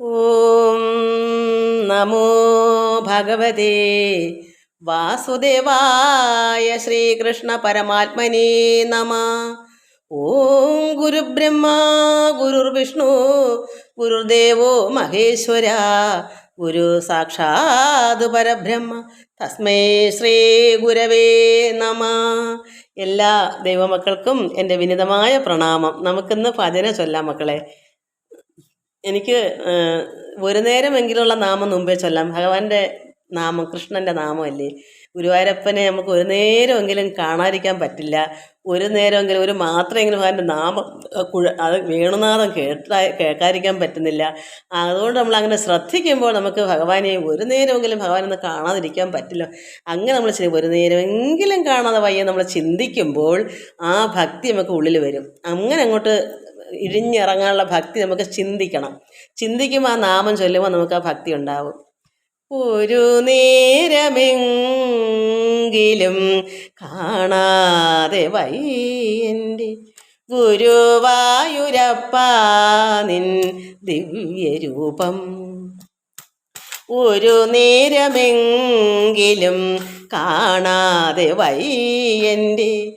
ഓം നമോ ഭഗവതേ. വാസുദേവായ ശ്രീകൃഷ്ണ പരമാത്മനേ നമ. ഓം ഗുരുബ്രഹ്മ ഗുരുർവിഷ്ണു ഗുരുദേവോ മഹേശ്വര ഗുരു സാക്ഷാത് പരബ്രഹ്മ. തസ്മൈ ശ്രീ ഗുരവേ നമ. എല്ലാ ദൈവമക്കൾക്കും എന്റെ വിനിതമായ പ്രണാമം. നമുക്കിന്ന് ഭജന ചൊല്ലാം മക്കളെ. എനിക്ക് ഒരു നേരമെങ്കിലുള്ള നാമം മുമ്പേ ചൊല്ലാം. ഭഗവാന്റെ നാമം കൃഷ്ണന്റെ നാമമല്ലേ? ഗുരുവായൂരപ്പനെ നമുക്ക് ഒരു നേരമെങ്കിലും കാണാതിരിക്കാൻ പറ്റില്ല. ഒരു നേരമെങ്കിലും ഒരു മാത്രമെങ്കിലും ഭഗവാന്റെ നാമം അത് വേണുനാഥം കേട്ടാ കേൾക്കാതിരിക്കാൻ പറ്റുന്നില്ല. അതുകൊണ്ട് നമ്മൾ അങ്ങനെ ശ്രദ്ധിക്കുമ്പോൾ നമുക്ക് ഭഗവാനെ ഒരു നേരമെങ്കിലും ഭഗവാനൊന്ന് കാണാതിരിക്കാൻ പറ്റില്ല. അങ്ങനെ നമ്മൾ ചെയ്യും. ഒരു നേരമെങ്കിലും കാണാതെ വയ്യ നമ്മൾ ചിന്തിക്കുമ്പോൾ ആ ഭക്തി നമുക്ക് ഉള്ളിൽ വരും. അങ്ങനെ അങ്ങോട്ട് ഇഴിഞ്ഞിറങ്ങാനുള്ള ഭക്തി നമുക്ക് ചിന്തിക്കണം. ചിന്തിക്കുമ്പോൾ ആ നാമം ചൊല്ലുമ്പോൾ നമുക്ക് ആ ഭക്തി ഉണ്ടാവും. ഒരു നേരമെങ്കിലും കാണാതെ വയ്യന്റെ ഗുരുവായൂരപ്പാനിൻ ദിവ്യരൂപം. ഒരു നേരമെങ്കിലും കാണാതെ വയ്യന്റെ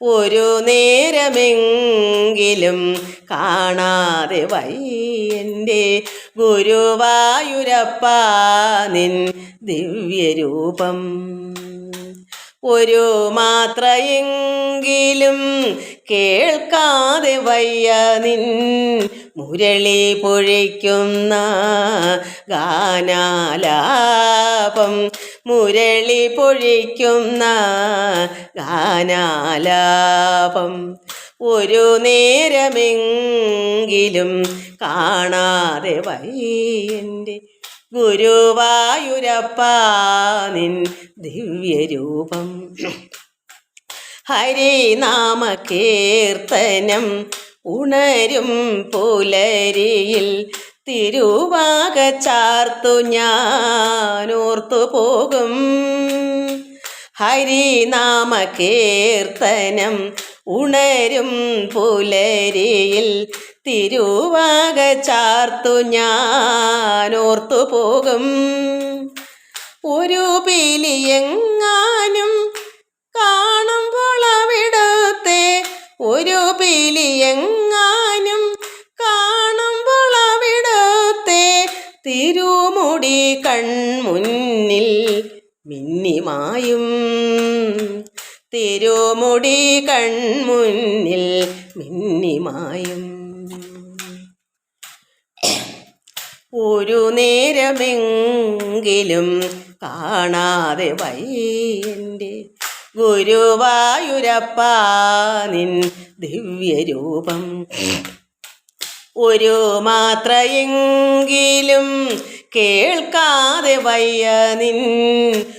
ഒരു നേരമെങ്കിലും കാണാതെ വൈ വയ്യന്റെ ഗുരുവായൂരപ്പ നിൻ ദിവ്യരൂപം. ഒരു മാത്രയെങ്കിലും കേൾക്കാതെ വയ്യ നിൻ മുരളി പൊഴിക്കുന്ന ഗാനാലാപം. മുരളി പൊഴിക്കുന്ന ഗാനാലാപം. ഒരു നേരമെങ്കിലും കാണാതെ വയ്യന്റെ ഗുരുവായൂരപ്പ നിൻ ദിവ്യരൂപം. ഹരിനാമകീർത്തനം ഉണരും പുലരിയിൽ തിരുവാക ചാർത്തു ഞാനോർത്തു പോകും. ഹരിനാമകീർത്തനം ഉണരും പുലരിയിൽ തിരുവാക ചാർത്തു ഞാനോർത്തു പോകും. ഒരു പിലിയെങ്ങാനും കാണുമ്പോൾ അവിടത്തെ ഒരു പിലിയെങ്ങാനും കാണുമ്പോൾ അവിടത്തെ തിരുമുടി കൺമുന്നിൽ മിന്നിമായും. തിരുമുടി കൺമുന്നിൽ മിന്നിമായും. ഒരു നേരമെങ്കിലും കാണാതെ വയ്യന്റെ ഗുരുവായൂരപ്പ നിൻ ദിവ്യരൂപം. ഒരു മാത്രയെങ്കിലും കേൾക്കാതെ വയ്യ നിൻ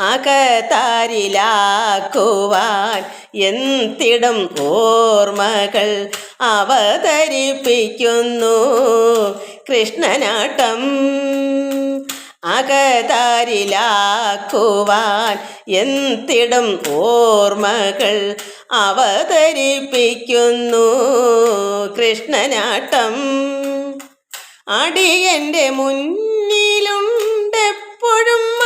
അകതാരിലാക്കുവാൻ എന്തിടും ഓർമ്മകൾ അവതരിപ്പിക്കുന്നു? കൃഷ്ണനാട്ടം അകതാരിലാക്കുവാൻ എന്തിടും ഓർമ്മകൾ അവതരിപ്പിക്കുന്നു? കൃഷ്ണനാട്ടം അടിയന്റെ മുന്നിലുണ്ടെപ്പോഴും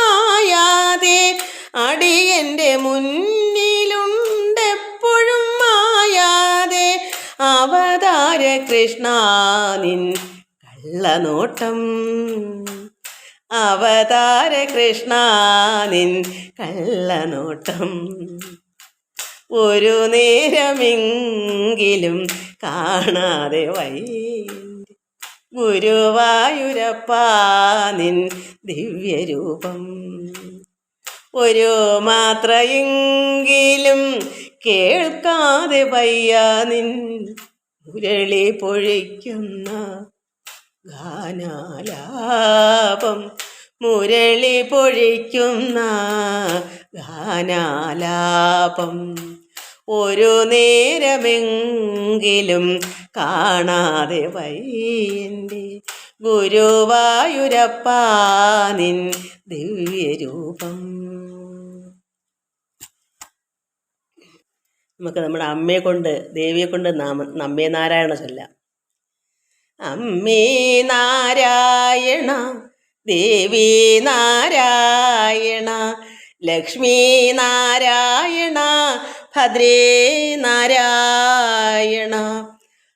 മായാതെ അടിയന്റെ മുന്നിലുണ്ടെപ്പോഴും മായാതെ അവതാര കൃഷ്ണ നിൻ കള്ളനോട്ടം. അവതാര കൃഷ്ണ നിൻ കള്ളനോട്ടം. ഒരു നേരമെങ്കിലും കാണാതെ വൈ ഗുരുവായൂരപ്പ നിൻ ദിവ്യരൂപം. ഒരു മാത്രയെങ്കിലും കേൾക്കാതെ വയ്യ നിൻ മുരളി പൊഴിക്കുന്ന ഗാനാലാപം. മുരളി പൊഴിക്കുന്ന ഗാനാലാപം. ഒരു നേരമെങ്കിലും കാണാതെ വയ്യന്റെ ഗുരുവായൂരപ്പാനിൻ ദിവ്യരൂപം. നമുക്ക് നമ്മുടെ അമ്മയെ കൊണ്ട് ദേവിയെ കൊണ്ട് നാമ നമ്മേ നാരായണ ചൊല്ലാം. അമ്മേ നാരായണ ദേവി നാരായണ ലക്ഷ്മി നാരായണ ഭദ്രേ നാരായണ.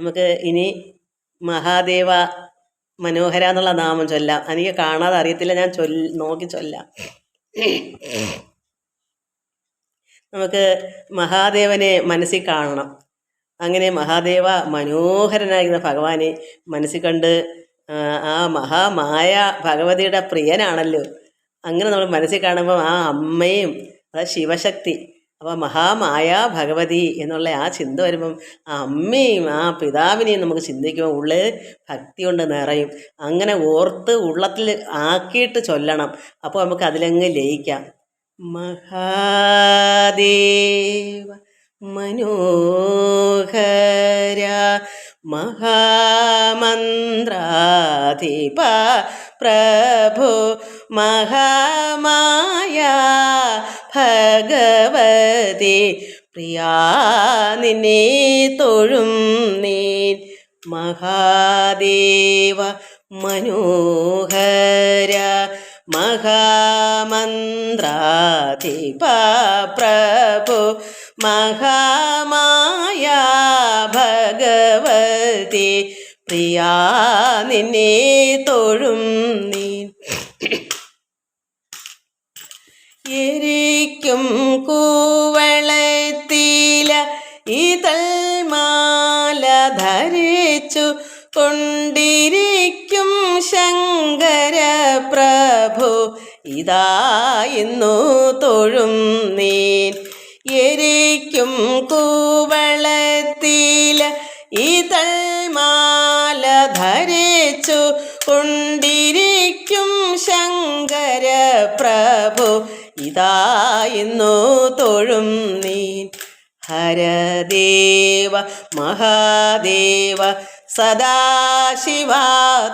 നമുക്ക് ഇനി മഹാദേവ മനോഹര എന്നുള്ള നാമം ചൊല്ലാം. എനിക്ക് കാണാതെ അറിയത്തില്ല ഞാൻ ചൊൽ നോക്കി ചൊല്ലാം. നമുക്ക് മഹാദേവനെ മനസ്സിൽ കാണണം. അങ്ങനെ മഹാദേവ മനോഹരനായിരുന്ന ഭഗവാനെ മനസ്സിൽ കണ്ട് ആ, മഹാമായ ഭഗവതിയുടെ പ്രിയനാണല്ലോ. അങ്ങനെ നമ്മൾ മനസ്സിൽ കാണുമ്പോൾ ആ അമ്മയും അതായത് ശിവശക്തി അപ്പോൾ മഹാമായ ഭഗവതി എന്നുള്ള ആ ചിന്ത വരുമ്പം ആ അമ്മയും ആ പിതാവിനെയും നമുക്ക് ചിന്തിക്കുമ്പോൾ ഉള്ളിൽ ഭക്തി കൊണ്ട് നിറയും. അങ്ങനെ ഓർത്ത് ഉള്ളത്തിൽ ആക്കിയിട്ട് ചൊല്ലണം. അപ്പോൾ നമുക്ക് അതിലങ്ങ് ലയിക്കാം. മഹാദേവ മനോഹര മഹാമന്ത്രാധിപ പ്രഭു മഹാമായ ഭഗവതി പ്രിയാ നിന്നെ തൊഴും നീൻ മഹാദേവ മനോഹര മഹാമന്ത്രാധിപ പ്രഭു മഹാമായ ഭഗവതി പ്രിയാ നിന്നെ തൊഴും നീ എരിക്കും കൂവളത്തില ഇതൽമാല ധരിച്ചു കൊണ്ടിരിക്കും ശങ്കര പ്രഭു ഇതാ ഇന്നു തൊഴും നീൻ. എരിക്കും കൂവളത്തില ഇതൾ ധരിച്ചു കൊണ്ടിരിക്കും ശങ്കര പ്രഭു. ഇതായിരുന്നു തൊഴും നീ. ഹരദേവ മഹാദേവ സദാശിവ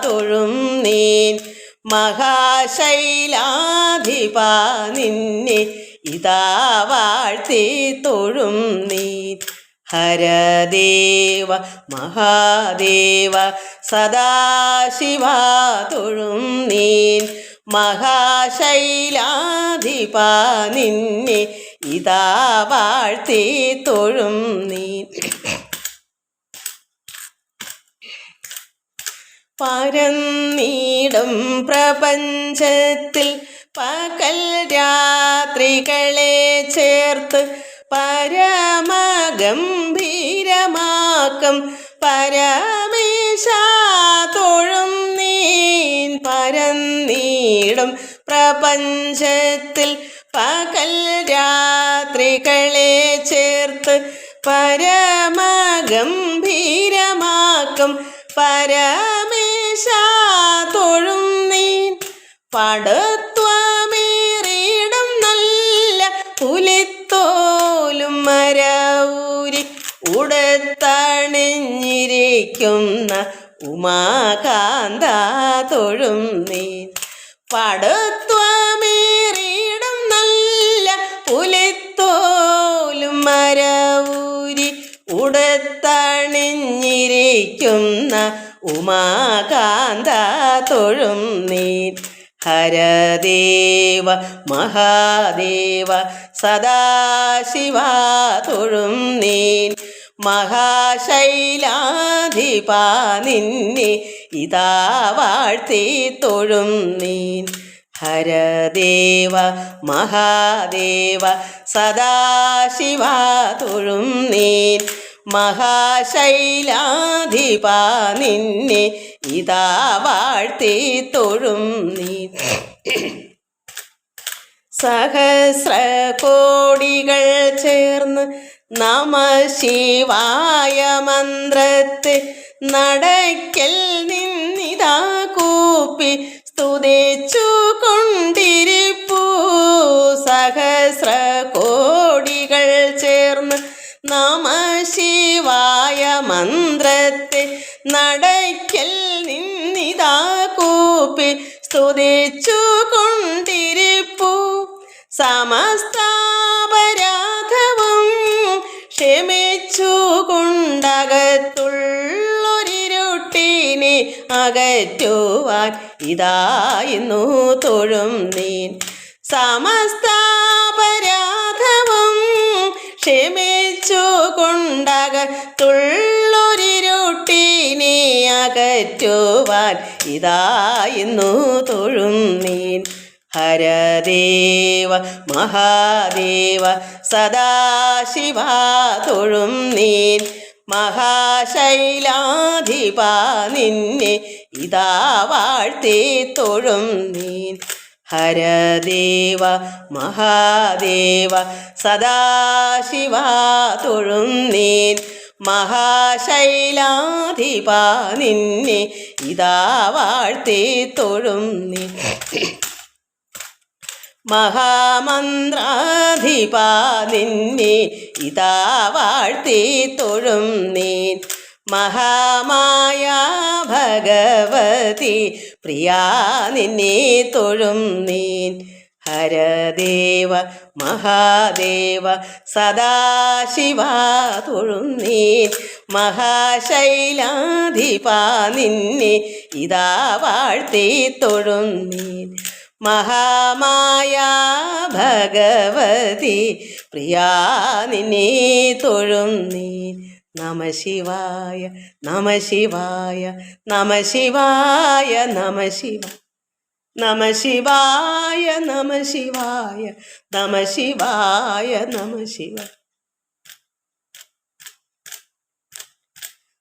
തൊഴും നീൻ മഹാശൈലാധിപ നിന്നെ ഇതാ വാഴ്ത്തി തൊഴും നീൻ ഹരദേവ മഹാദേവ സദാശിവ തൊഴും നീൻ. മഹാശൈലാധിപ നിന്നെ ഇതാ വാഴ്ത്തി തൊഴും നീൻ. പരന്നീടും പ്രപഞ്ചത്തിൽ പകൽ രാത്രികളെ ചേർത്ത് പരമഗംഭീരമാക്കും പരമേശ തൊഴും നീൻ പരന്നീടും പ്രപഞ്ചത്തിൽ പകൽ രാത്രികളെ ചേർത്ത് പരമഗംഭീരമാക്കും ഗംഭീരമാക്കം പരമേശ തൊഴും നീൻ പടത്വമേറിയിടം ഉടത്തണിഞ്ഞിരിക്കുന്ന ഉമാകാന്ത തൊഴും നീ. പടത്വമേറിയിടം നല്ല പുലിത്തോലും മരവൂരി ഉടത്തണിഞ്ഞിരിക്കുന്ന ഉമാകാന്ത തൊഴും നീ. ഹരദേവ മഹാദേവ സദാശിവ തൊഴും നീൻ മഹാശൈലാധിപ നിന്നെ ഇതാ വാഴ്ത്തി തൊഴും നീൻ. ഹരദേവ മഹാദേവ സദാശിവ തൊഴും നീൻ. മഹാശൈലാധിപ നിന്നെ ഇതാ വാഴ്ത്തി തൊഴും നീൻ. സഹസ്ര കോടികൾ ചേർന്ന് നമ ശിവായ മന്ത്രത്തെ നടക്കൽ നിന്നിതാ കൂപ്പി സ്തുതിച്ചു കൊണ്ടിരിപ്പൂ സഹസ്ര കോടികൾ ചേർന്ന് നമ ശിവായ മന്ത്രത്തെ നടക്കൽ നിന്നിതാ കൂപ്പി സ്തുതിച്ചു കൊണ്ടിരിപ്പൂ സമസ്താപരാധവും അകറ്റുവാൻ ഇതായിരുന്നു തൊഴും നീൻ. സമസ്താപരാധവും ക്ഷമിച്ചു കൊണ്ടകത്തുള്ളൊരിരുട്ടിനെ അകറ്റുവാൻ ഇതായിരുന്നു തൊഴും നീൻ. ഹരദേവ മഹാദേവ സദാശിവ തൊഴും നീൻ. മഹാശൈലാധിപ നിന്നെ ഇതാ വാഴ്ത്തി തൊഴും നീൻ. ഹരദേവ മഹാദേവ സദാശിവ തൊഴും നീൻ. മഹാശൈലാധിപ നിന്നെ ഇതാ വാഴ്ത്തി തൊഴും നീൻ. മഹാമന്ത്രാധിപ നിന്നെ ഇതാ വാഴ്ത്തി തൊഴും നീ മഹാമായ ഭഗവതി പ്രിയാ നിന്നെ തൊഴും നീൻ. ഹരദേവ മഹാദേവ സദാശിവ തൊഴും നീൻ. മഹാശൈലാധിപ നിന്നെ ഇതാ വാഴ്ത്തി തൊഴും നീൻ. മഹാമായ ഭഗവതി പ്രിയാ നിന്നെ തൊഴും നീൻ നമ ശിവായ നമ ശിവായ നമ ശിവായ നമ ശിവ. നമ ശിവായ നമ ശിവായ നമ ശിവായ നമ ശിവ.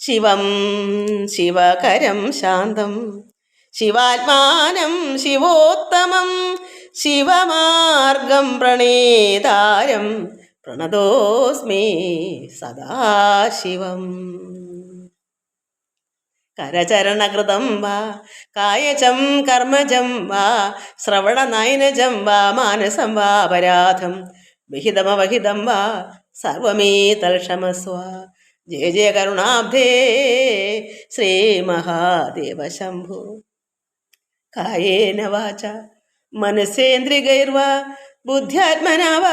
ശിവം ശിവകരം ശാന്തം ശിവാത്മാനം ശിവോത്തമം ശിവമാർഗം പ്രണേതാരം പ്രണതോസ്മി സദാശിവം. കരചരണകൃതം വാ കായജം കർമ്മജം വാ ശ്രവണനയനജം വാ മാനസം വാ അപരാധം വിഹിതമവഹിതം വാ സർവമേ തൽക്ഷമസ്വ ജയ ജയ കരുണാബ്ധേ ശ്രീ മഹാദേവ ശംഭു. കായേന വാച മനസ്സേന്ദ്രികൈർവാ ബുദ്ധ്യാത്മനാവ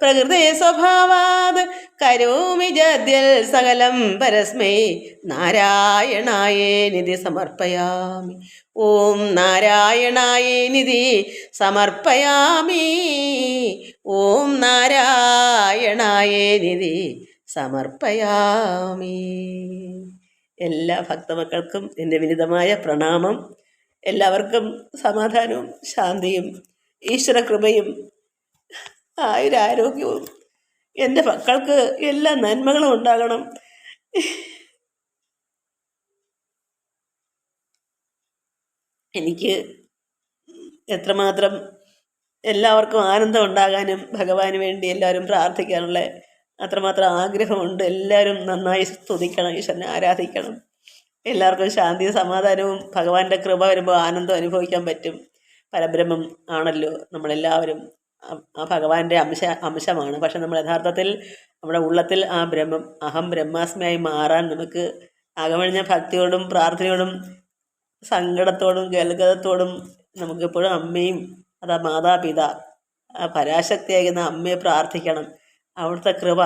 പ്രകൃതേ സ്വഭാവാത് കരോമി ജദ്യൽ സകലം പരസ്മൈ നാരായണായേ നിധി സമർപ്പയാമി. ഓം നാരായണായേ നിധി സമർപ്പയാമി. ഓം നാരായണായേ നിധി സമർപ്പയാമി. എല്ലാ ഭക്തമക്കൾക്കും എന്റെ വിനിതമായ പ്രണാമം. എല്ലാവർക്കും സമാധാനവും ശാന്തിയും ഈശ്വരകൃപയും ആയുരാരോഗ്യവും എന്റെ മക്കൾക്ക് എല്ലാ നന്മകളും ഉണ്ടാകണം. എനിക്ക് എത്രമാത്രം എല്ലാവർക്കും ആനന്ദം ഉണ്ടാകാനും ഭഗവാന് വേണ്ടി എല്ലാവരും പ്രാർത്ഥിക്കാനുള്ള അത്രമാത്രം ആഗ്രഹമുണ്ട്. എല്ലാവരും നന്നായി സ്തുതിക്കണം ഈശ്വരനെ ആരാധിക്കണം. എല്ലാവർക്കും ശാന്തിയും സമാധാനവും ഭഗവാന്റെ കൃപ വരുമ്പോൾ ആനന്ദം അനുഭവിക്കാൻ പറ്റും. പരബ്രഹ്മം ആണല്ലോ നമ്മളെല്ലാവരും. ആ- ഭഗവാന്റെ അംശ അംശമാണ്. പക്ഷെ നമ്മൾ യഥാർത്ഥത്തിൽ നമ്മുടെ ഉള്ളത്തിൽ ആ ബ്രഹ്മം അഹം ബ്രഹ്മാസ്മിയായി മാറാൻ നമുക്ക് അകമഴിഞ്ഞ ഭക്തിയോടും പ്രാർത്ഥനയോടും സങ്കടത്തോടും ഗൽഗതത്തോടും നമുക്കെപ്പോഴും അമ്മയും അതാ മാതാപിതാ പരാശക്തിയാകുന്ന അമ്മയെ പ്രാർത്ഥിക്കണം. അവിടുത്തെ കൃപ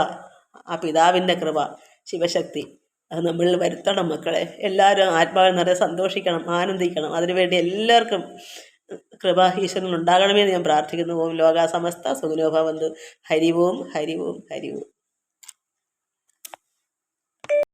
ആ പിതാവിന്റെ കൃപ ശിവശക്തി അത് നമ്മളിൽ വരുത്തണം മക്കളെ. എല്ലാവരും ആത്മാവിൽ നിറയെ സന്തോഷിക്കണം ആനന്ദിക്കണം. അതിനുവേണ്ടി എല്ലാവർക്കും കൃപ ഈശ്വരൻ ഉണ്ടാകണമെന്ന് ഞാൻ പ്രാർത്ഥിക്കുന്നു. ഓം ലോക സമസ്ത സുഖനോഭവന്തു ഹരി ഓം ഹരി ഓം ഹരി ഓം.